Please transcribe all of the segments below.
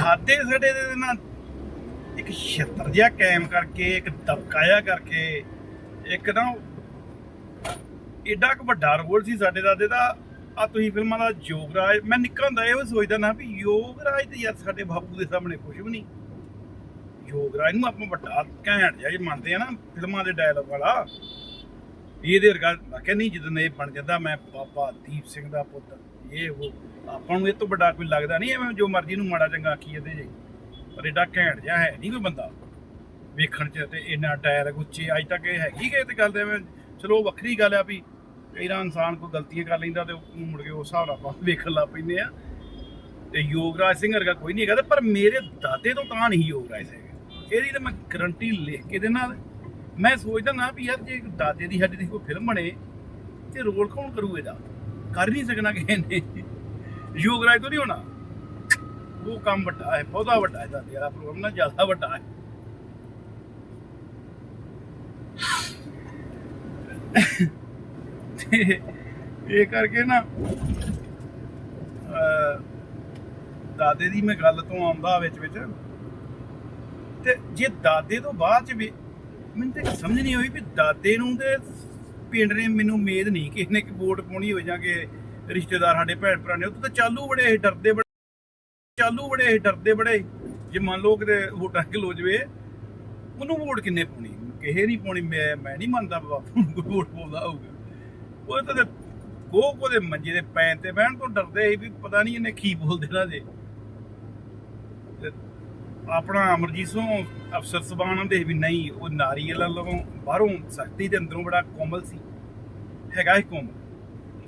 ਦਾਦੇ ਸਾਡੇ ਦੇ ਨਾ ਇੱਕ ਛਤਰ ਜਿਹਾ ਕਾਇਮ ਕਰਕੇ, ਇੱਕ ਦਬਕਾਇਆ ਕਰਕੇ, ਇੱਕ ਨਾ ਏਡਾ ਕੁ ਵੱਡਾ ਰੋਲ ਸੀ ਸਾਡੇ ਦਾਦੇ ਦਾ। ਆ ਤੁਸੀਂ ਫਿਲਮਾਂ ਦਾ ਯੋਗਰਾਜ, ਮੈਂ ਨਿੱਕਾ ਹੁੰਦਾ ਇਹੋ ਸੋਚਦਾ ਨਾ ਵੀ ਯੋਗਰਾਜ ਤੇ ਯਾਰ ਸਾਡੇ ਬਾਪੂ ਦੇ ਸਾਹਮਣੇ ਕੁਝ ਵੀ ਨਹੀਂ। ਯੋਗਰਾਜ ਨੂੰ ਆਪਾਂ ਵੱਡਾ ਘੈਂਟ ਜਿਹਾ ਮੰਨਦੇ ਆ ਨਾ, ਫਿਲਮਾਂ ਦੇ ਡਾਇਲੌਗ ਵਾਲਾ। ਵੀ ਇਹਦੇ ਵਰਗਾ ਮੈਂ ਕਿਹਾ ਨਹੀਂ, ਜਦੋਂ ਇਹ ਬਣ ਜਾਂਦਾ, ਮੈਂ ਬਾਬਾ ਦੀਪ ਸਿੰਘ ਦਾ ਪੁੱਤ। ਇਹ ਉਹ ਆਪਾਂ ਨੂੰ ਇਹ ਤੋਂ ਵੱਡਾ ਕੋਈ ਲੱਗਦਾ ਨਹੀਂ, ਐਵੇਂ ਜੋ ਮਰਜ਼ੀ ਨੂੰ ਮਾੜਾ ਚੰਗਾ ਆਖੀ ਜਾਂਦੇ ਜੇ। ਪਰ ਏਡਾ ਘੈਂਟ ਜਿਹਾ ਹੈ ਨਹੀਂ ਕੋਈ ਬੰਦਾ। ਵੇਖਣ ਚ ਤੇ ਇੰਨਾ ਟਾਇਰ ਉੱਚੇ, ਅੱਜ ਤੱਕ ਇਹ ਹੈਗੀ ਕਿ ਤੇ ਗੱਲ ਤੇ ਐਵੇਂ ਚਲੋ ਉਹ ਵੱਖਰੀ ਗੱਲ ਆ ਵੀ ਕਈ ਵਾਰ ਇਨਸਾਨ ਕੋਈ ਗਲਤੀਆਂ ਕਰ ਲੈਂਦਾ ਤੇ ਉਹ ਮੁੜ ਕੇ ਉਸ ਹਿਸਾਬ ਨਾਲ ਆਪਾਂ ਵੇਖਣ ਲੱਗ ਪੈਂਦੇ ਆ। ਤੇ ਯੋਗਰਾਜ ਸਿੰਘ ਵਰਗਾ ਕੋਈ ਨਹੀਂ ਹੈਗਾ ਤੇ ਪਰ ਮੇਰੇ ਦਾਦੇ ਤੋਂ ਤਾਂ ਨਹੀਂ ਯੋਗਰਾਜ ਸਿੰਘ। ਇਹਦੀ ਤਾਂ ਮੈਂ ਗਰੰਟੀ ਲਿਖ ਕੇ ਦੇਣਾ ਮੈਂ ਸੋਚਦਾ ਨਾ ਵੀ ਯਾਰ ਜੇ ਦਾਦੇ ਦੀ ਸਾਡੀ ਦੀ ਕੋਈ ਫਿਲਮ ਬਣੇ ਤੇ ਰੋਲ ਕੌਣ ਕਰੂ ਇਹਦਾ? ਕਰ ਨਹੀਂ ਸਕਣਾ ਕਿਸੇ ਨੇ। ਯੋਗਰਾਜ ਤੋਂ ਨਹੀਂ ਹੋਣਾ। ਉਹ ਕੰਮ ਵੱਡਾ ਹੈ, ਬਹੁਤਾ ਵੱਡਾ ਹੈ ਦਾਦੇ ਵਾਲਾ ਪ੍ਰੋਗਰਾਮ ਨਾ, ਜ਼ਿਆਦਾ ਵੱਡਾ ਹੈ। ਇਹ ਕਰਕੇ ਨਾ ਦਾਦੇ ਦੀ ਮੈਂ ਗੱਲ ਤੋਂ ਆਉਂਦਾ ਵਿੱਚ ਵਿੱਚ। ਤੇ ਜੇ ਦਾਦੇ ਤੋਂ ਬਾਅਦ ਚ ਵੀ ਮੈਨੂੰ ਤੇ ਸਮਝ ਨਹੀਂ ਹੋਈ ਵੀ ਦਾਦੇ ਨੂੰ ਤੇ ਪਿੰਡ ਨੇ ਮੈਨੂੰ ਉਮੀਦ ਨਹੀਂ ਕਿ ਇਹਨੇ ਕਿ ਵੋਟ ਪਾਉਣੀ ਹੋ ਜਾਂ ਕਿ ਰਿਸ਼ਤੇਦਾਰ ਸਾਡੇ ਭੈਣ ਭਰਾ ਨੇ, ਉਹ ਤਾਂ ਚਾਲੂ ਬੜੇ ਇਹ ਡਰਦੇ ਬੜੇ, ਚਾਲੂ ਬੜੇ ਇਹ ਡਰਦੇ ਬੜੇ। ਜੇ ਮੰਨ ਲਓ ਕਿਤੇ ਵੋਟਾਂ ਲੋ ਜਵੇ, ਉਹਨੂੰ ਵੋਟ ਕਿੰਨੇ ਪਾਉਣੀ? ਕਿਸੇ ਨਹੀਂ ਪਾਉਣੀ, ਮੈਂ ਮੈਂ ਨਹੀਂ ਮੰਨਦਾ ਬਾਪੂ ਨੂੰ ਵੋਟ ਪਾਉਂਦਾ ਹੋਊਗਾ। ਉਹ ਤਾਂ ਗੋ ਕੋ ਦੇ ਮੰਜੇ ਦੇ ਪੈਣ ਤੇ ਬਹਿਣ ਤੋਂ ਡਰਦੇ ਸੀ ਵੀ ਪਤਾ ਨਹੀਂ ਇਹਨੇ ਕੀ ਬੋਲ ਦੇਣਾ ਜੇ ਆਪਣਾ ਅਮਰਜੀਤ ਸਿੰਘ ਅਫਸਰ ਸਬਾਨ ਹੁੰਦੇ ਵੀ ਨਹੀਂ, ਉਹ ਨਾਰੀ ਵਾਲਾ ਬਾਹਰੋਂ ਸਖਤੀ ਦੇ ਅੰਦਰੋਂ ਬੜਾ ਕੋਮਲ ਸੀ। ਹੈਗਾ ਹੀ ਕੋਮਲ।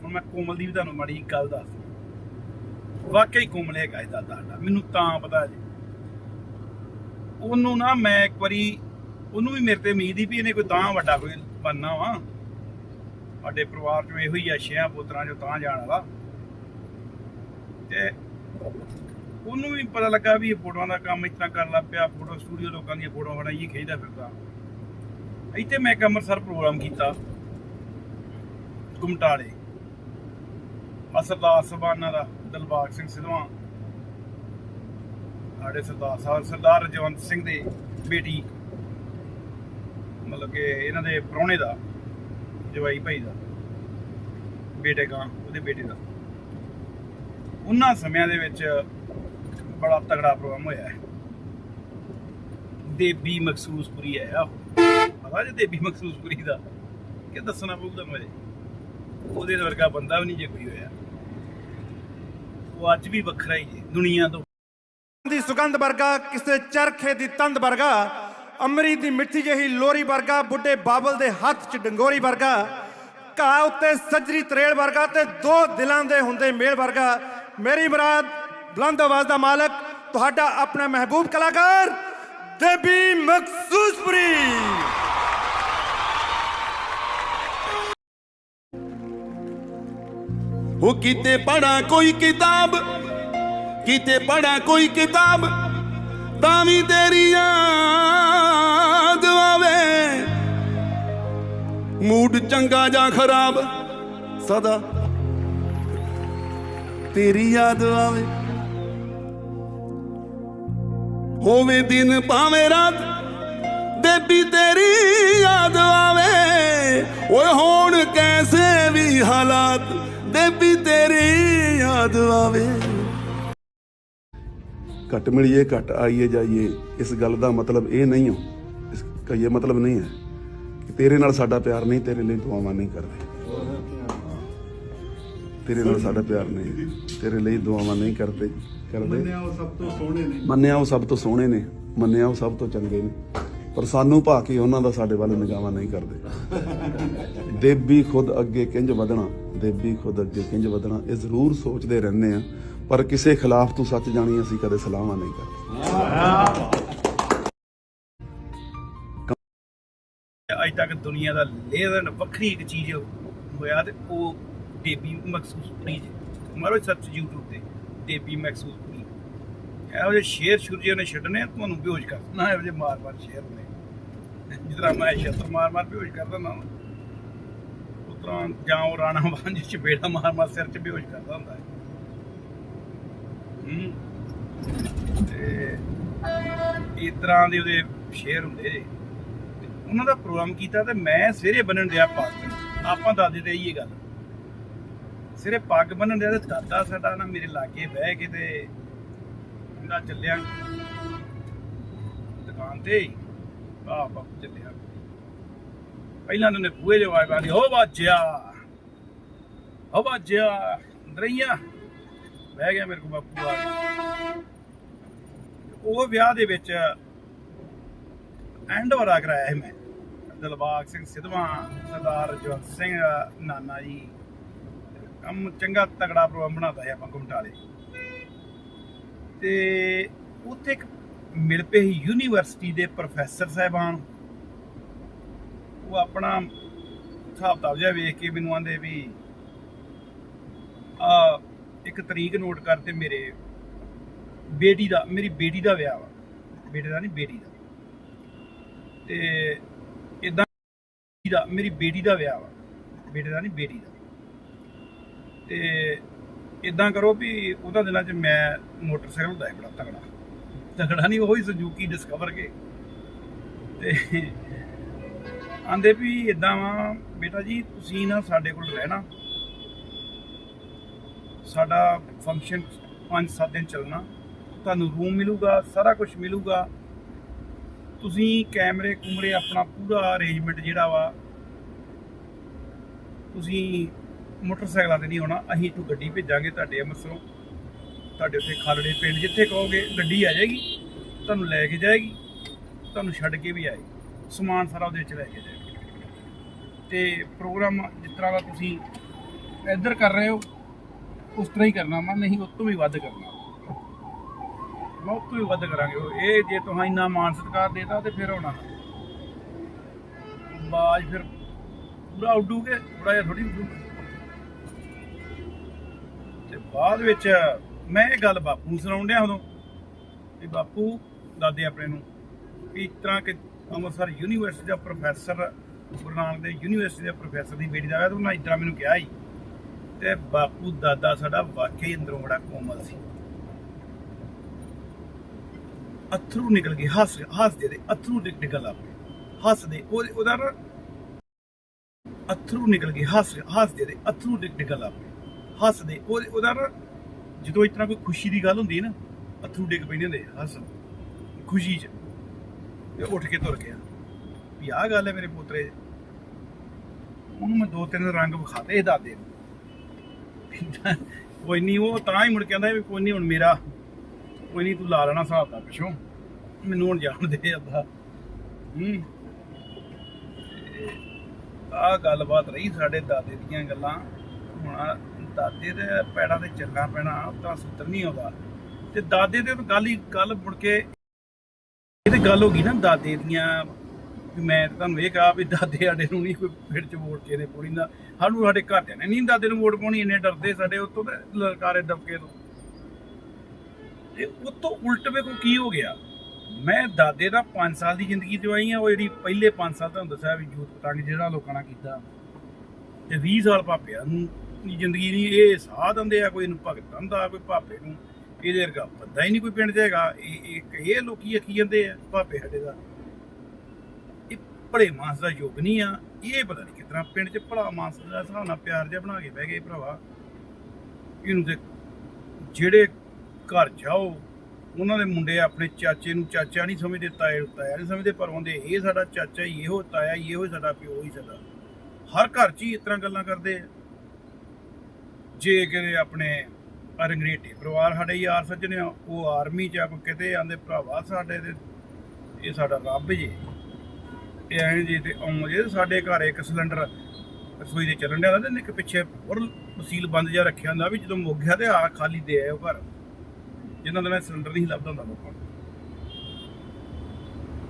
ਹੁਣ ਮੈਂ ਕੋਮਲ ਦੀ ਵੀ ਤੁਹਾਨੂੰ ਮਾੜੀ ਗੱਲ ਦੱਸਦਾ। ਵਾਕਈ ਕੋਮਲ ਹੈਗਾ ਇਹ ਦਾਦਾ ਮੈਨੂੰ ਤਾਂ ਪਤਾ ਜੀ। ਉਹਨੂੰ ਨਾ ਮੈਂ ਇੱਕ ਵਾਰੀ, ਉਹਨੂੰ ਵੀ ਮੇਰੇ ਤੇ ਉਮੀਦ ਸੀ ਵੀ ਇਹਨੇ ਕੋਈ ਤਾਂ ਵੱਡਾ ਕੋਈ ਬੰਨਾ ਵਾ। ਸਾਡੇ ਪਰਿਵਾਰ ਚੋਂ ਇਹੋ ਹੀ ਆ, ਛਿਆਂ ਪੁੱਤਰਾਂ ਚੋਂ ਤਾਂ ਜਾਣ ਵਾਲਾ। ਤੇ ਉਹਨੂੰ ਵੀ ਪਤਾ ਲੱਗਾ ਵੀ ਇਹ ਫੋਟੋਆਂ ਦਾ ਕੰਮ ਇਸ ਕਰਨ ਲੱਗ ਪਿਆ, ਫੋਟੋ ਸਟੂਡੀਓ ਲੋਕਾਂ ਦੀਆਂ ਫੋਟੋਆਂ ਬਣਾਈ ਖਿੱਚਦਾ ਫਿਰਦਾ। ਇੱਥੇ ਮੈਂ ਇੱਕ ਅੰਮ੍ਰਿਤਸਰ ਪ੍ਰੋਗਰਾਮ ਕੀਤਾ ਗੁਮਟਾਲੇ ਅਸਰਦਾਰ ਸਬਾਨਾ ਦਾ, ਦਲਬਾਗ ਸਿੰਘ ਸਿਧਵਾਂ। ਸਾਡੇ ਸਰਦਾਰ ਸਾਹਿਬ ਸਰਦਾਰ ਰਜਵੰਤ ਸਿੰਘ ਦੇ ਬੇਟੀ, ਮਤਲਬ ਕਿ ਇਹਨਾਂ ਦੇ ਪ੍ਰਾਹੁਣੇ ਦਾ, ਜਵਾਈ ਭਾਈ ਦਾ, ਬੇਟੇ ਦਾ ਉਹਦੇ ਬੇਟੇ ਦਾ। ਉਹਨਾਂ ਸਮਿਆਂ ਦੇ ਵਿੱਚ ਬੜਾ ਤਗੜਾ ਪ੍ਰੋਗਰਾਮ ਹੋਇਆ ਹੈ। ਦੇਬੀ ਮਖਸੂਸਪੁਰੀ ਹੈ ਪਤਾ ਜੇ ਦੇਬੀ ਮਖਸੂਸਪੁਰੀ ਦਾ? ਕਿ ਦੱਸਣਾ ਪਊਗਾ ਮੇਰੇ ਉਹਦੇ ਵਰਗਾ ਬੰਦਾ ਵੀ ਨਹੀਂ ਜੇ ਕੋਈ ਹੋਇਆ। ਉਹ ਅੱਜ ਵੀ ਵੱਖਰਾ ਹੀ ਹੈ, ਦੁਨੀਆ ਤੋਂ। ਦੀ ਸੁਗੰਧ ਵਰਗਾ, ਕਿਸੇ ਚਰਖੇ ਦੀ ਤੰਦ ਵਰਗਾ, ਅੰਮ੍ਰਿਤ ਦੀ ਮਿੱਠੀ ਜਿਹੀ ਲੋਰੀ ਵਰਗਾ, ਬੁੱਢੇ ਬਾਬਲ ਦੇ ਹੱਥ 'ਚ ਡੰਗੋਰੀ ਵਰਗਾ, ਘਾਹ ਉੱਤੇ ਸੱਜਰੀ ਤਰੇਲ ਵਰਗਾ ਤੇ ਦੋ ਦਿਲਾਂ ਦੇ ਹੁੰਦੇ ਮੇਲ ਵਰਗਾ। ਮੇਰੀ ਮੁਰਾਦ ਬੁਲੰਦ ਆਵਾਜ਼ ਦਾ ਮਾਲਕ, ਤੁਹਾਡਾ ਆਪਣਾ ਮਹਿਬੂਬ ਕਲਾਕਾਰ ਦੇਬੀ ਮਖਸੂਸਪੁਰੀ ਉਹ ਕਿਤੇ ਪੜਾ ਕੋਈ ਕਿਤਾਬ, ਕਿਤੇ ਪੜਾ ਕੋਈ ਕਿਤਾਬ, ਤਾਂ ਵੀ ਤੇਰੀ ਯਾਦ ਆਵੇ। ਮੂਡ ਚੰਗਾ ਜਾਂ ਖਰਾਬ, ਸਦਾ ਤੇਰੀ ਯਾਦ ਆਵੇ। ਹੋਵੇ ਦਿਨ ਭਾਵੇਂ ਰਾਤ, ਬੇਬੀ ਤੇਰੀ ਯਾਦ ਆਵੇ। ਓਏ ਹੋਣ ਕੈਸੇ ਵੀ ਹਾਲਾਤ, ਬੇਬੀ ਤੇਰੀ ਯਾਦ ਆਵੇ। ਘਟ ਮਿਲੀਏ, ਘਟ ਆਈਏ, ਜਾਈਏ, ਇਸ ਗੱਲ ਦਾ ਮਤਲਬ ਇਹ ਨਹੀਂ ਹੋ। ਇਸ ਦਾ ਇਹ ਮਤਲਬ ਨਹੀਂ ਹੈ ਕਿ ਤੇਰੇ ਨਾਲ ਸਾਡਾ ਪਿਆਰ ਨਹੀਂ, ਤੇਰੇ ਲਈ ਦੁਆਵਾਂ ਨਹੀਂ ਕਰਦੇ। ਤੇਰੇ ਨਾਲ ਸਾਡਾ ਪਿਆਰ ਨਹੀਂ, ਤੇਰੇ ਲਈ ਦੁਆਵਾਂ ਨਹੀਂ ਕਰਦੇ। ਕਰਦੇ। ਮੰਨਿਆ ਉਹ ਸਭ ਤੋਂ ਸੋਹਣੇ ਨੇ। ਮੰਨਿਆ ਉਹ ਸਭ ਤੋਂ ਸੋਹਣੇ ਨੇ ਮੰਨਿਆ ਉਹ ਸਭ ਤੋਂ ਚੰਗੇ ਨੇ। ਪਰ ਸਾਨੂੰ ਭਾ ਕੇ ਉਹਨਾਂ ਦਾ ਸਾਡੇ ਵੱਲ ਨਿਗਾਹਾਂ ਨਹੀਂ ਕਰਦੇ। ਦੇਬੀ ਖੁਦ ਅੱਗੇ ਕਿੰਜ ਵਧਣਾ ਦੇਬੀ ਖੁਦ ਅੱਗੇ ਕਿੰਜ ਵਧਣਾ ਇਹ ਜ਼ਰੂਰ ਸੋਚਦੇ ਰਹਿੰਦੇ ਆ। ਪਰ ਕਿਸੇ ਖਿਲਾਫ ਤੂੰ ਸੱਚ ਜਾਣੀ ਅਸੀਂ ਕਦੇ ਸਲਾਹਾਂ ਨਹੀਂ ਕਰਦੇ। ਅੱਜ ਤੱਕ ਦੁਨੀਆ ਦਾ ਲੇਜ਼ਰ ਵੱਖਰੀ ਇੱਕ ਚੀਜ਼ ਹੋਇਆ ਤੇ ਉਹ ਦੇਬੀ ਮਖਸੂਸਪੁਰੀ ਜੀ। ਮਾਰੋ ਸਰਚ YouTube ਤੇ। ਦੇਬੀ ਮਖਸੂਸਪੁਰੀ ਇਹੋ ਜਿਹੇ ਸ਼ੇਰ ਸ਼ੁਰਜੇ ਨੇ ਛੱਡਨੇ ਤੁਹਾਨੂੰ ਬੇਹੋਸ਼ ਕਰ ਦੇਣਾ, ਇਹੋ ਜਿਹੇ ਮਾਰ ਮਾਰ ਸ਼ੇਰ ਨੇ। ਜਿਸ ਮੈਂ ਛਤਰ ਮਾਰ ਮਾਰ ਬੇਹੋਸ਼ ਕਰ ਦਿੰਦਾ ਹਾਂ ਉਸ ਜਾਂ ਉਹ ਰਾਣਾ ਵਾਂਝ ਚ ਬੇੜਾ ਮਾਰ ਮਾਰ ਸਿਰ ਚ ਬੇਹੋਸ਼ ਕਰਦਾ ਹੁੰਦਾ ਹੈ। ਤੇ ਇਸ ਦੇ ਉਹਦੇ ਸ਼ੇਅਰ ਹੁੰਦੇ ਜੇ। ਉਹਨਾਂ ਦਾ ਪ੍ਰੋਗਰਾਮ ਕੀਤਾ ਤੇ ਮੈਂ ਸਵੇਰੇ ਬੰਨਣ ਦਿਆ ਪੱਗ ਆਪਾਂ ਦਾਦੇ ਤੇ ਇਹੀ ਗੱਲ। ਸਿਰੇ ਪੱਗ ਬੰਨਣ ਦਿਆ ਤੇ ਦਾਦਾ ਸਾਡਾ ਨਾ ਮੇਰੇ ਲਾਗੇ ਬਹਿ ਕੇ ਤੇ ਕਹਿੰਦਾ ਚੱਲਿਆ। ਦੁਕਾਨ ਤੇ ਆ ਬਾਪੂ ਚੱਲਿਆ। ਪਹਿਲਾਂ ਉਹਨੇ ਬੂਹੇ ਜੋ ਆਵਾਜ਼ ਮਾਰੀ, ਹੋ ਬਾਜਿਆ ਹੋ ਬਾਜਿਆ ਦਰਈਆ ਬਹਿ ਗਿਆ ਮੇਰੇ ਕੋਲ ਬਾਪੂ ਆ ਗਿਆ ਉਹ ਵਿਆਹ ਦੇ ਵਿੱਚ ਐਂਡ ਵਾਰਾ ਕਰਾਇਆ ਸੀ ਮੈਂ। ਦਿਲਬਾਗ ਸਿੰਘ ਸਿੱਧਵਾਂ, ਸਰਦਾਰ ਜਵੰਤ ਸਿੰਘ, ਨਾਨਾ ਜੀ। ਕੰਮ ਚੰਗਾ ਤਗੜਾ ਪ੍ਰੋਗਰਾਮ ਬਣਾਤਾ ਹੈ ਆਪਾਂ ਘੁਮਟਾਲੇ। ਤੇ ਉੱਥੇ ਇੱਕ ਮਿਲ ਪਏ ਸੀ ਯੂਨੀਵਰਸਿਟੀ ਦੇ ਪ੍ਰੋਫੈਸਰ ਸਾਹਿਬਾਨ। ਉਹ ਆਪਣਾ ਹਿਸਾਬ ਕਿਤਾਬ ਜਿਹਾ ਵੇਖ ਕੇ ਮੈਨੂੰ ਆਂਦੇ ਵੀ, ਆ, ਇੱਕ ਤਰੀਕ ਨੋਟ ਕਰ ਤੇ ਮੇਰੇ ਬੇਟੀ ਦਾ, ਮੇਰੀ ਬੇਟੀ ਦਾ ਵਿਆਹ ਵਾ। ਬੇਟੇ ਦਾ ਨਹੀਂ ਬੇਟੀ ਦਾ। ਤੇ ਇਦਾਂ ਦਾ, ਮੇਰੀ ਬੇਟੀ ਦਾ ਵਿਆਹ ਵਾ। ਬੇਟੇ ਦਾ ਨਹੀਂ ਬੇਟੀ ਦਾ। ਤੇ ਇਦਾਂ ਕਰੋ ਵੀ ਉਹਦਾ ਦਿਨਾਂ 'ਚ ਮੈਂ ਮੋਟਰਸਾਈਕਲ ਦਾ ਬੜਾ ਤਗੜਾ ਤਗੜਾ ਨਹੀਂ ਹੀ ਸੁਜ਼ੂਕੀ ਡਿਸਕਵਰ ਕੇ। ਤੇ ਆਂਦੇ ਵੀ ਇਦਾਂ ਵਾ, ਬੇਟਾ ਜੀ, ਤੁਸੀਂ ਨਾ ਸਾਡੇ ਕੋਲ ਰਹਿਣਾ। ਸਾਡਾ ਫੰਕਸ਼ਨ 5-7 ਦਿਨ ਚੱਲਣਾ। ਤੁਹਾਨੂੰ ਰੂਮ ਮਿਲੂਗਾ, ਸਾਰਾ ਕੁਝ ਮਿਲੂਗਾ। ਤੁਸੀਂ ਕੈਮਰੇ ਕੁਮਰੇ ਆਪਣਾ ਪੂਰਾ ਅਰੇਂਜਮੈਂਟ ਜਿਹੜਾ ਵਾ, ਤੁਸੀਂ ਮੋਟਰਸਾਈਕਲਾਂ ਤੇ ਨਹੀਂ ਆਉਣਾ, ਅਸੀਂ ਇੱਥੋਂ ਗੱਡੀ ਭੇਜਾਂਗੇ ਤੁਹਾਡੇ ਅੰਮ੍ਰਿਤਸਰੋਂ। ਤੁਹਾਡੇ ਉੱਥੇ ਖਾਲੜੇ ਪਿੰਡ ਜਿੱਥੇ ਕਹੋਗੇ ਗੱਡੀ ਆ ਜਾਏਗੀ, ਤੁਹਾਨੂੰ ਲੈ ਕੇ ਜਾਏਗੀ, ਤੁਹਾਨੂੰ ਛੱਡ ਕੇ ਵੀ ਆਏਗੀ। ਸਮਾਨ ਸਾਰਾ ਉਹਦੇ ਵਿੱਚ ਲੈ ਕੇ ਜਾਏਗੀ। ਤੇ ਪ੍ਰੋਗਰਾਮ ਜਿਸ ਤਰ੍ਹਾਂ ਦਾ ਤੁਸੀਂ ਇੱਧਰ ਕਰ ਰਹੇ ਹੋ, ਉਸ ਤਰ੍ਹਾਂ ਹੀ ਕਰਨਾ ਮੈਂ ਨਹੀਂ ਉਸ ਤੋਂ ਵੀ ਵੱਧ ਕਰਨਾ। ਮੈਂ ਉਸ ਤੋਂ ਵੀ ਵੱਧ ਕਰਾਂਗੇ। ਉਹ ਇਹ ਜੇ ਤੁਸੀਂ ਇੰਨਾ ਮਾਨ ਸਤਿਕਾਰ ਦੇਤਾ ਤੇ ਫਿਰ ਹੋਣਾ ਬਾਜ ਫਿਰ ਪੂਰਾ ਉੱਡੂਗੇ ਥੋੜਾ ਜਿਹਾ ਥੋੜੀ ਉੱਡੂਗਾ ਬਾਅਦ ਵਿੱਚ ਮੈਂ ਇਹ ਗੱਲ ਬਾਪੂ ਨੂੰ ਸੁਣਾਉਣ ਡਿਆ ਉਦੋਂ ਵੀ ਬਾਪੂ, ਦਾਦੇ ਆਪਣੇ ਨੂੰ, ਵੀ ਇਸ ਤਰ੍ਹਾਂ ਕਿ ਅੰਮ੍ਰਿਤਸਰ ਯੂਨੀਵਰਸਿਟੀ ਦਾ ਪ੍ਰੋਫੈਸਰ, ਗੁਰੂ ਨਾਨਕ ਦੇ ਯੂਨੀਵਰਸਿਟੀ ਦੇ ਪ੍ਰੋਫੈਸਰ ਦੀ ਬੇਟੀ ਦਾ ਹੋਇਆ ਤੇ ਉਹਨਾਂ ਇਸ ਮੈਨੂੰ ਕਿਹਾ ਸੀ ਤੇ ਬਾਪੂ, ਦਾਦਾ ਸਾਡਾ ਵਾਕਈ ਅੰਦਰੋਂ ਬੜਾ ਕੋਮਲ ਸੀ। ਅਥਰੂ ਨਿਕਲ ਗਏ, ਹੱਸ, ਹੱਸਦੇ ਦੇ ਅਥਰੂ ਨਿਕ- ਨਿਕਲ ਆਪੇ ਹੱਸਦੇ, ਉਹਦਾ ਨਾ ਅਥਰੂ ਨਿਕਲ ਗਏ, ਹੱਸ, ਹੱਸਦੇ ਦੇ ਅਥਰੂ ਨਿਕ- ਨਿਕਲ ਆਪੇ ਹੱਸਦੇ। ਉਹ ਉਹਦਾ ਨਾ ਜਦੋਂ ਇਸ ਤਰ੍ਹਾਂ ਕੋਈ ਖੁਸ਼ੀ ਦੀ ਗੱਲ ਹੁੰਦੀ ਹੈ ਨਾ, ਅਥਰੂ ਡਿੱਗ ਪੈਂਦੇ ਹੁੰਦੇ ਹੱਸ ਖੁਸ਼ੀ 'ਚ। ਤੇ ਉੱਠ ਕੇ ਤੁਰ ਗਿਆ। ਵੀ ਆਹ ਗੱਲ ਹੈ ਮੇਰੇ ਪੁੱਤਰੇ। ਉਹਨੂੰ ਮੈਂ ਦੋ ਤਿੰਨ ਰੰਗ ਵਿਖਾਤੇ ਸੀ ਦਾਦੇ ਨੂੰ। ਕੋਈ ਨਹੀਂ ਉਹ ਤਾਂ ਹੀ ਮੁੜ ਕੇ ਵੀ ਕੋਈ ਨਹੀਂ ਹੁਣ ਮੇਰਾ, ਕੋਈ ਨਹੀਂ ਤੂੰ ਲਾ ਲੈਣਾ ਹਿਸਾਬ ਦਾ ਪਿਛੋਂ। ਮੈਨੂੰ ਹੁਣ ਜਾਣ ਦੇ ਅੱਧਾ। ਹੂੰ। ਆ ਗੱਲਬਾਤ ਰਹੀ ਸਾਡੇ ਦਾਦੇ ਦੀਆਂ ਗੱਲਾਂ। ਹੁਣ ਦਾਦੇ ਦੇ ਪੈੜਾਂ ਤੇ ਚੱਲਣਾ ਪੈਣਾ ਤਾਂ ਸੁੱਤਰ ਨਹੀਂ ਆਉਂਦਾ। ਤੇ ਦਾਦੇ ਦੇ ਤਾਂ ਗੱਲ ਹੀ, ਗੱਲ ਮੁੜ ਕੇ ਇਹ ਤੇ ਗੱਲ ਹੋ ਗਈ ਨਾ ਦਾਦੇ ਦੀਆਂ। ਮੈਂ ਤੁਹਾਨੂੰ ਇਹ ਕਹਾ ਵੀ ਦਾਦੇ ਸਾਡੇ ਨੂੰ ਨਹੀਂ ਕੋਈ ਫਿਰ ਚ ਵੋਟ ਕੇ ਨੇ ਪੂਰੀ ਨਾ ਸਾਨੂੰ ਸਾਡੇ ਘਰਦਿਆਂ ਨੇ ਨਹੀਂ ਦਾਦੇ ਨੂੰ ਵੋਟ ਪਾਉਣੀ, ਇੰਨੇ ਡਰਦੇ ਸਾਡੇ ਉੱਤੋਂ ਤੇ ਲਲਕਾਰੇ ਦਬਕੇ ਤੋਂ। ਤੇ ਉਤੋਂ ਉਲਟ ਵੇਖੋ ਕੀ ਹੋ ਗਿਆ। ਮੈਂ ਦਾਦੇ ਦਾ 5 ਸਾਲ ਦੀ ਜ਼ਿੰਦਗੀ ਜਵਾਈ ਆ ਉਹ ਜਿਹੜੀ ਪਹਿਲੇ 5 ਸਾਲ ਤੁਹਾਨੂੰ ਦੱਸਿਆ ਵੀ ਜੂਤ ਪਤੰਗ ਜਿਹੜਾ ਲੋਕਾਂ ਨਾਲ ਕੀਤਾ। ਤੇ 20 ਸਾਲ ਭਾਪਿਆਂ ਨੂੰ ਦੀ ਜ਼ਿੰਦਗੀ ਨਹੀਂ, ਇਹ ਸਾਹ ਦਿੰਦੇ ਆ, ਕੋਈ ਇਹਨੂੰ ਭਗਤ ਹੁੰਦਾ ਕੋਈ ਭਾਪੇ ਨੂੰ। ਇਹਦੇ ਵਰਗਾ ਬੰਦਾ ਹੀ ਨਹੀਂ ਕੋਈ ਪਿੰਡ 'ਚ ਹੈਗਾ। ਇਹ ਇਹ ਇਹ ਲੋਕੀ ਆਖੀ ਜਾਂਦੇ ਆ, ਭਾਪੇ ਸਾਡੇ ਦਾ। ਇਹ ਭਲੇ ਮਾਨਸ ਦਾ ਯੁੱਗ ਨਹੀਂ ਆ। ਇਹ ਪਤਾ ਨਹੀਂ ਕਿਤਨਾ ਪਿੰਡ 'ਚ ਭਲਾ ਮਾਨਸ ਦਾ ਹਿਸਾਬ ਨਾਲ ਪਿਆਰ ਜਿਹਾ ਬਣਾ ਕੇ ਬਹਿ ਗਏ ਭਰਾਵਾ। ਇਹਨੂੰ ਤੇ ਜਿਹੜੇ ਘਰ ਜਾਓ, ਉਹਨਾਂ ਦੇ ਮੁੰਡੇ ਆਪਣੇ ਚਾਚੇ ਨੂੰ ਚਾਚਾ ਨਹੀਂ ਸਮਝਦੇ, ਤਾਏ ਨੂੰ ਤਾਇਆ ਨਹੀਂ ਸਮਝਦੇ, ਪਰ ਉਹਦੇ ਇਹ ਸਾਡਾ ਚਾਚਾ ਹੀ ਇਹੋ, ਤਾਇਆ ਹੀ ਇਹੋ, ਸਾਡਾ ਪਿਓ ਹੀ ਸਾਡਾ। ਹਰ ਘਰ 'ਚ ਹੀ ਇਸ ਤਰ੍ਹਾਂ ਗੱਲਾਂ ਕਰਦੇ ਆ। ਜੇ ਕਿਤੇ ਆਪਣੇ ਰੰਗਰੇਟੇ ਪਰਿਵਾਰ ਸਾਡੇ ਯਾਰ ਸੱਜਣੇ ਆ, ਉਹ ਆਰਮੀ 'ਚ ਆ, ਕੋਈ ਕਿਤੇ ਆਂਦੇ, ਭਰਾਵਾ ਸਾਡੇ ਦੇ ਇਹ ਸਾਡਾ ਰੱਬ ਜੀ। ਇਹ ਐਂ ਜੀ ਤੇ ਆਉਂਦੇ ਸਾਡੇ ਘਰ ਇੱਕ ਸਿਲੰਡਰ ਰਸੋਈ ਦੇ ਚੱਲਣ ਡਿਆ ਤੇ ਇੱਕ ਪਿੱਛੇ ਹੋਰ ਵਸੀਲ ਬੰਦ ਜਿਹਾ ਰੱਖਿਆ ਹੁੰਦਾ ਵੀ ਜਦੋਂ ਮੁੱਕ ਗਿਆ ਤੇ ਆ ਖਾਲੀ ਦੇ ਆਇਓ ਘਰ। ਜਿਨ੍ਹਾਂ ਦਾ ਮੈਂ ਸਿਲੰਡਰ ਨਹੀਂ ਲੱਭਦਾ ਹੁੰਦਾ ਲੋਕਾਂ ਨੂੰ।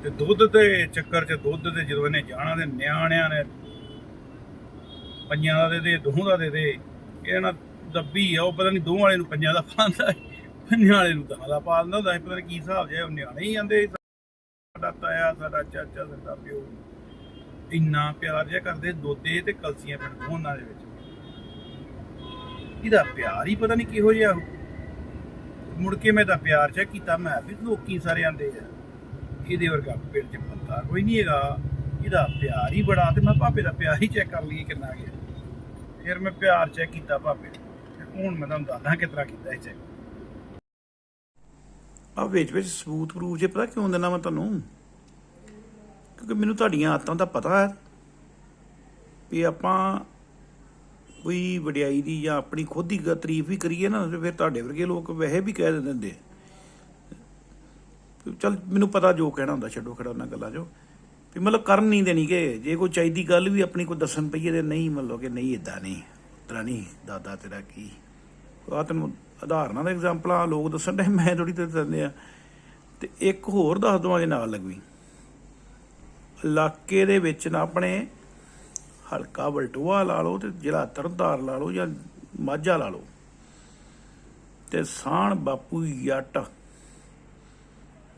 ਤੇ ਦੁੱਧ ਦੇ ਚੱਕਰ 'ਚ ਦੁੱਧ ਦੇ ਜਦੋਂ ਇਹਨੇ ਜਾਣਾ ਤੇ ਨਿਆਣਿਆਂ ਨੇ ਪੰਜਾਂ ਦਾ ਦੇ ਦੇ, ਦੋਹਾਂ ਦਾ ਦੇ ਦੇ। ਇਹ ਨਾ ਦੱਬੀ ਆ ਉਹ ਪਤਾ ਨਹੀਂ ਦੋਹਾਂ ਵਾਲੇ ਨੂੰ ਪੰਜਾਂ ਦਾ ਪਾਉਂਦਾ ਪੰਜਾਂ ਵਾਲੇ ਨੂੰ ਦਹਾਂ ਦਾ ਪਾ ਦਿੰਦਾ ਹੁੰਦਾ ਸੀ, ਪਤਾ ਨਹੀਂ ਕੀ ਹਿਸਾਬ ਜਿਹਾ ਉਹ ਨਿਆਣੇ ਹੀ ਜਾਂਦੇ ਸਾਡਾ ਤਾਇਆ ਸਾਡਾ ਚਾਚਾ ਸਾਡਾ ਪਿਓ ਇੰਨਾ ਪਿਆਰ ਜਿਹਾ ਕਰਦੇ ਦੋਦੇ ਤੇ ਕਲਸੀਆਂ ਪਿੰਡ ਦੋਨਾਂ ਦੇ ਵਿੱਚ। ਇਹਦਾ ਪਿਆਰ ਹੀ ਪਤਾ ਨਹੀਂ ਕਿਹੋ ਜਿਹਾ ਮੁੜ ਕੇ ਮੈਂ ਤਾਂ ਪਿਆਰ ਚੈੱਕ ਕੀਤਾ ਮੈਂ ਵੀ ਲੋਕੀ ਸਾਰੇ ਆਂਦੇ ਆ। ਇਹਦੇ ਵਰਗਾ ਪਿੰਡ 'ਚ ਬੰਦਾ ਕੋਈ ਨਹੀਂ ਹੈਗਾ। ਇਹਦਾ ਪਿਆਰ ਹੀ ਬੜਾ ਤੇ ਮੈਂ ਭਾਪੇ ਦਾ ਪਿਆਰ ਹੀ ਚੈੱਕ ਕਰ ਲਈਏ ਕਿੰਨਾ ਗਿਆ ਫਿਰ ਮੈਂ ਪਿਆਰ ਚੈੱਕ ਕੀਤਾ ਭਾਪੇ ਤੇ ਹੁਣ ਮੈਂ ਤੁਹਾਨੂੰ ਦੱਸਦਾ ਕਿਸ ਕੀਤਾ ਇਹ ਚੈੱਕ ਆ ਵਿੱਚ ਵਿੱਚ ਸਬੂਤ ਪ੍ਰੂਫ ਜੇ ਪਤਾ ਕਿਉਂ ਦਿੰਦਾ ਮੈਂ ਤੁਹਾਨੂੰ? ਕਿਉਂਕਿ ਮੈਨੂੰ ਤੁਹਾਡੀਆਂ ਆਦਤਾਂ ਦਾ ਪਤਾ ਹੈ ਵੀ ਆਪਾਂ ਕੋਈ ਵਡਿਆਈ ਦੀ ਜਾਂ ਆਪਣੀ ਖੁਦ ਦੀ ਤਾਰੀਫ ਵੀ ਕਰੀਏ ਨਾ, ਤੇ ਫਿਰ ਤੁਹਾਡੇ ਵਰਗੇ ਲੋਕ ਵੈਸੇ ਵੀ ਕਹਿ ਦਿੰਦੇ ਆ। ਚੱਲ ਮੈਨੂੰ ਪਤਾ ਜੋ ਕਹਿਣਾ ਹੁੰਦਾ, ਛੱਡੋ ਖੜਾ ਉਹਨਾਂ ਗੱਲਾਂ ਜੋ ਵੀ ਮਤਲਬ ਕਰਨ ਨਹੀਂ ਦੇਣੀ ਕਿ ਜੇ ਕੋਈ ਚਾਹੀਦੀ ਗੱਲ ਵੀ ਆਪਣੀ ਕੋਈ ਦੱਸਣ ਪਈਏ ਤੇ ਨਹੀਂ ਮਤਲਬ ਕਿ ਨਹੀਂ ਇਦਾਂ ਨਹੀਂ, ਤਰਾ ਨਹੀਂ, ਦਾਦਾ ਤੇਰਾ ਕੀ। ਆ ਤੈਨੂੰ ਉਦਾਹਰਨਾਂ ਦਾ ਐਗਜ਼ਾਮਪਲ ਆ, ਲੋਕ ਦੱਸਣ ਦੇ ਮੈਂ ਥੋੜੀ ਤੇ ਦਿੰਦੇ ਆ। ਤੇ ਇੱਕ ਹੋਰ ਦੱਸ ਦਵਾਂ ਦੇ ਨਾਲ ਲੱਗਵੀ। ਇਲਾਕੇ ਦੇ ਵਿੱਚ ਨਾ ਆਪਣੇ ਹਲਕਾ ਬਲਟੋਆ ਲਾ ਲਓ ਤੇ ਜ਼ਿਲ੍ਹਾ ਤਰਨਤਾਰ ਲਾ ਲਓ ਜਾਂ ਮਾਝਾ ਲਾ ਲਓ। ਤੇ ਸਾਣ ਬਾਪੂ ਜੱਟ,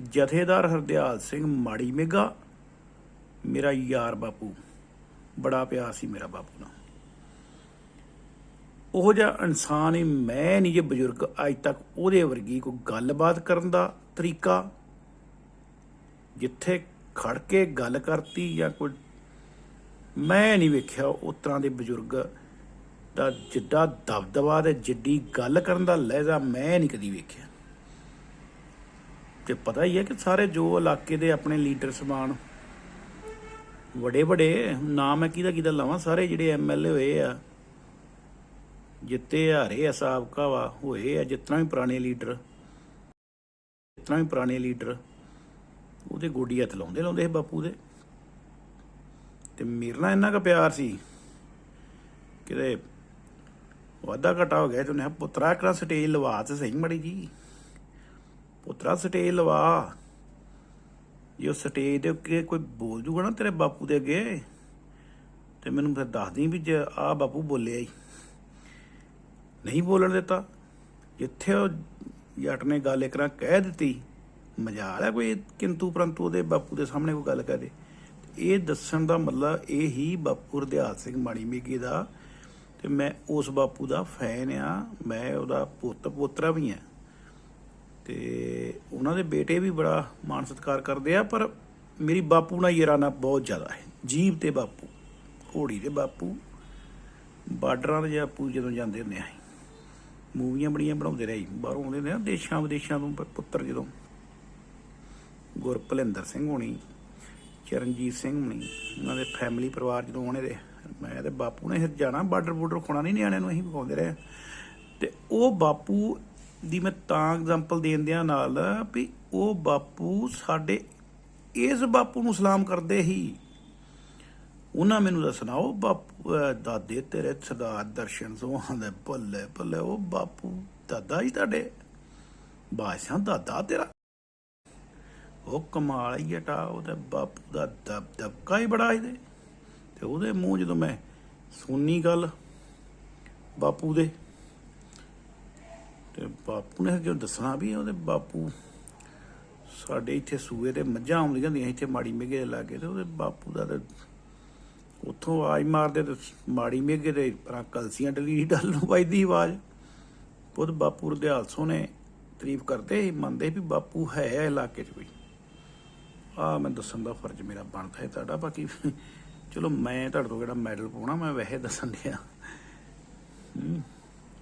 ਜਥੇਦਾਰ ਹਰਦਿਆਲ ਸਿੰਘ ਮਾੜੀ ਮੇਗਾ ਮੇਰਾ ਯਾਰ ਬਾਪੂ, ਬੜਾ ਪਿਆਰ ਸੀ ਮੇਰਾ ਬਾਪੂ ਨਾਲ। ਉਹ ਜਿਹਾ ਇਨਸਾਨ ਹੀ ਮੈਂ ਨਹੀਂ ਜੇ ਬਜ਼ੁਰਗ, ਅੱਜ ਤੱਕ ਉਹਦੇ ਵਰਗੀ ਕੋਈ ਗੱਲਬਾਤ ਕਰਨ ਦਾ ਤਰੀਕਾ ਜਿੱਥੇ ਖੜ ਕੇ ਗੱਲ ਕਰਤੀ ਜਾਂ ਕੋਈ ਮੈਂ ਨਹੀਂ ਵੇਖਿਆ ਉਸ ਤਰ੍ਹਾਂ ਦੇ ਬਜ਼ੁਰਗ ਦਾ ਜਿੱਡਾ ਦਬਦਬਾ ਤੇ ਜਿੱਡੀ ਗੱਲ ਕਰਨ ਦਾ ਲਹਿਜ਼ਾ ਮੈਂ ਨਹੀਂ ਕਦੀ ਵੇਖਿਆ। ਤੇ ਪਤਾ ਹੀ ਹੈ ਕਿ ਸਾਰੇ ਜੋ ਇਲਾਕੇ ਦੇ ਆਪਣੇ ਲੀਡਰ ਸਮਾਨ ਵੱਡੇ ਵੱਡੇ ਨਾਮ ਮੈਂ ਕਿਹਦਾ ਕਿਹਦਾ ਲਾਵਾਂ? ਸਾਰੇ ਜਿਹੜੇ ਐਮਐਲਏ ਹੋਏ ਆ ਜਿੱਤੇ ਹਾਰੇ ਆ ਸਾਬਕਾ ਵਾ ਹੋਏ ਆ ਜਿਤਨਾ ਵੀ ਪੁਰਾਣੇ ਲੀਡਰ ਜਿਤਨਾ ਵੀ ਪੁਰਾਣੇ ਲੀਡਰ ਉਹਦੇ ਗੋਡੀ ਹੱਥ ਲਾਉਂਦੇ ਲਾਉਂਦੇ ਸੀ ਬਾਪੂ ਦੇ। ਤੇ ਮੇਰੇ ਨਾਲ ਇੰਨਾ ਕ ਪਿਆਰ ਸੀ ਕਿਤੇ ਵਾਦਾ ਘਟਾ ਹੋ ਗਿਆ ਤੇ ਉਹਨੇ ਕਿਹਾ, ਪੁੱਤਰਾ ਕਰਾ ਸਟੇਜ ਲਵਾ ਤੇ ਸਹੀ ਮੜੀ ਜੀ ਪੁੱਤਰਾ ਸਟੇਜ ਲਵਾ। ਜੇ ਉਹ ਸਟੇਜ ਦੇ ਉੱਤੇ ਕੋਈ ਬੋਲ ਜੂਗਾ ਨਾ ਤੇਰੇ ਬਾਪੂ ਦੇ ਅੱਗੇ, ਤੇ ਮੈਨੂੰ ਫਿਰ ਦੱਸ ਦੀ ਵੀ ਜੇ ਆ ਬਾਪੂ ਬੋਲਿਆ ਹੀ ਨਹੀਂ ਬੋਲਣ ਦਿੱਤਾ। ਜਿੱਥੇ ਉਹ ਜੱਟ ਨੇ ਗੱਲ ਇਕਰਾਂ ਕਹਿ ਦਿੱਤੀ, ਮਜਾਲ ਹੈ ਕੋਈ ਕਿੰਤੂ ਪਰੰਤੂ ਉਹਦੇ ਬਾਪੂ ਦੇ ਸਾਹਮਣੇ ਕੋਈ ਗੱਲ ਕਰੇ ਇਹ ਦੱਸਣ ਦਾ ਮਤਲਬ ਇਹ ਹੀ ਬਾਪੂ ਹਰਦਿਆਲ ਸਿੰਘ ਮਾੜੀ ਮੇਗੀ ਦਾ, ਤੇ ਮੈਂ ਉਸ ਬਾਪੂ ਦਾ ਫੈਨ ਆ, ਮੈਂ ਉਹਦਾ ਪੁੱਤ ਪੋਤਰਾ ਵੀ ਆ। ਤੇ ਉਹਨਾਂ ਦੇ ਬੇਟੇ ਵੀ ਬੜਾ ਮਾਣ ਸਤਿਕਾਰ ਕਰਦੇ ਆ, ਪਰ ਮੇਰੀ ਬਾਪੂ ਨਾਲ ਯਾਰਾਨਾ ਬਹੁਤ ਜ਼ਿਆਦਾ ਹੈ। ਜੀਵ ਤੇ ਬਾਪੂ, ਘੋੜੀ ਦੇ ਬਾਪੂ, ਬਾਰਡਰਾਂ ਦੇ ਬਾਪੂ ਜਦੋਂ ਜਾਂਦੇ ਹੁੰਦੇ ਆ ਮੂਵੀਆਂ ਬੜੀਆਂ ਬਣਾਉਂਦੇ ਰਹੇ ਬਾਹਰੋਂ ਆਉਂਦੇ ਨੇ ਨਾ ਦੇਸ਼ਾਂ ਵਿਦੇਸ਼ਾਂ ਤੋਂ ਪੁੱਤਰ ਜਦੋਂ। ਗੁਰਪਲਿੰਦਰ ਸਿੰਘ ਹੋਣੀ, ਚਰਨਜੀਤ ਸਿੰਘ ਹੋਣੀ, ਉਹਨਾਂ ਦੇ ਫੈਮਿਲੀ ਪਰਿਵਾਰ ਜਦੋਂ ਆਉਣੇ ਦੇ ਮੈਂ ਤੇ ਬਾਪੂ ਨੇ ਫਿਰ ਜਾਣਾ, ਬਾਰਡਰ ਬੂਡਰ ਖੋਣਾ ਨਹੀਂ ਨਿਆਣਿਆਂ ਨੂੰ ਅਸੀਂ ਵਿਖਾਉਂਦੇ ਰਹੇ। ਤੇ ਉਹ ਬਾਪੂ ਦੀ ਮੈਂ ਤਾਂ ਐਗਜ਼ਾਮਪਲ ਦੇਣ ਦਿਆਂ ਨਾਲ ਵੀ ਉਹ ਬਾਪੂ ਸਾਡੇ ਇਸ ਬਾਪੂ ਨੂੰ ਸਲਾਮ ਕਰਦੇ ਹੀ ਉਹਨਾਂ ਮੈਨੂੰ ਦੱਸਣਾ, ਉਹ ਬਾਪੂ ਦਾਦੇ ਤੇਰੇ ਸਰਦਾਰ ਦਰਸ਼ਨ ਸੋਹਾਂ ਦੇ ਭੱਲੇ ਭੱਲੇ, ਉਹ ਬਾਪੂ ਦਾਦਾ ਹੀ ਤੁਹਾਡੇ? ਬਾਦਸ਼ਾਹ ਦਾਦਾ ਤੇਰਾ? ਉਹ ਕਮਾਲ ਹੀ ਟਾ ਉਹਦੇ ਬਾਪੂ ਦਾ ਦਬ ਦਬਕਾ ਹੀ ਬੜਾ ਇਹਦੇ। ਤੇ ਉਹਦੇ ਮੂੰਹ ਜਦੋਂ ਮੈਂ ਸੁਣੀ ਗੱਲ ਬਾਪੂ ਦੇ ਤੇ ਬਾਪੂ ਨੇ ਜਦੋਂ ਦੱਸਣਾ ਵੀ ਉਹਦੇ ਬਾਪੂ ਸਾਡੇ ਇੱਥੇ ਸੂਏ ਤੇ ਮੱਝਾਂ ਆਉਂਦੀਆਂ ਹੁੰਦੀਆਂ ਇੱਥੇ ਮਾੜੀ ਮੇਗੇ ਦੇ ਲਾਗੇ ਤੇ ਉਹਦੇ ਬਾਪੂ ਦਾ ਤੇ ਉੱਥੋਂ ਆਵਾਜ਼ ਮਾਰਦੇ ਤੇ ਮਾੜੀ ਮੇਗੇ ਦੇ ਪਰਾਂ ਕਲਸੀਆਂ ਡਲੀ ਡਲ ਨੂੰ ਵੱਜਦੀ ਆਵਾਜ਼। ਪੁੱਤ ਬਾਪੂ ਰਦਿਆਲ ਸੋਨੇ ਤਾਰੀਫ ਕਰਦੇ ਸੀ, ਮੰਨਦੇ ਵੀ ਬਾਪੂ ਹੈ ਇਲਾਕੇ 'ਚ ਵੀ। ਆ ਮੈਂ ਦੱਸਣ ਦਾ ਫਰਜ਼ ਮੇਰਾ ਬਣਦਾ ਹੈ ਤੁਹਾਡਾ, ਬਾਕੀ ਚਲੋ ਮੈਂ ਤੁਹਾਡੇ ਤੋਂ ਕਿਹੜਾ ਮੈਡਲ ਪਾਉਣਾ, ਮੈਂ ਵੈਸੇ ਦੱਸਣ ਦਿਆ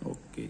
ਓਕੇ।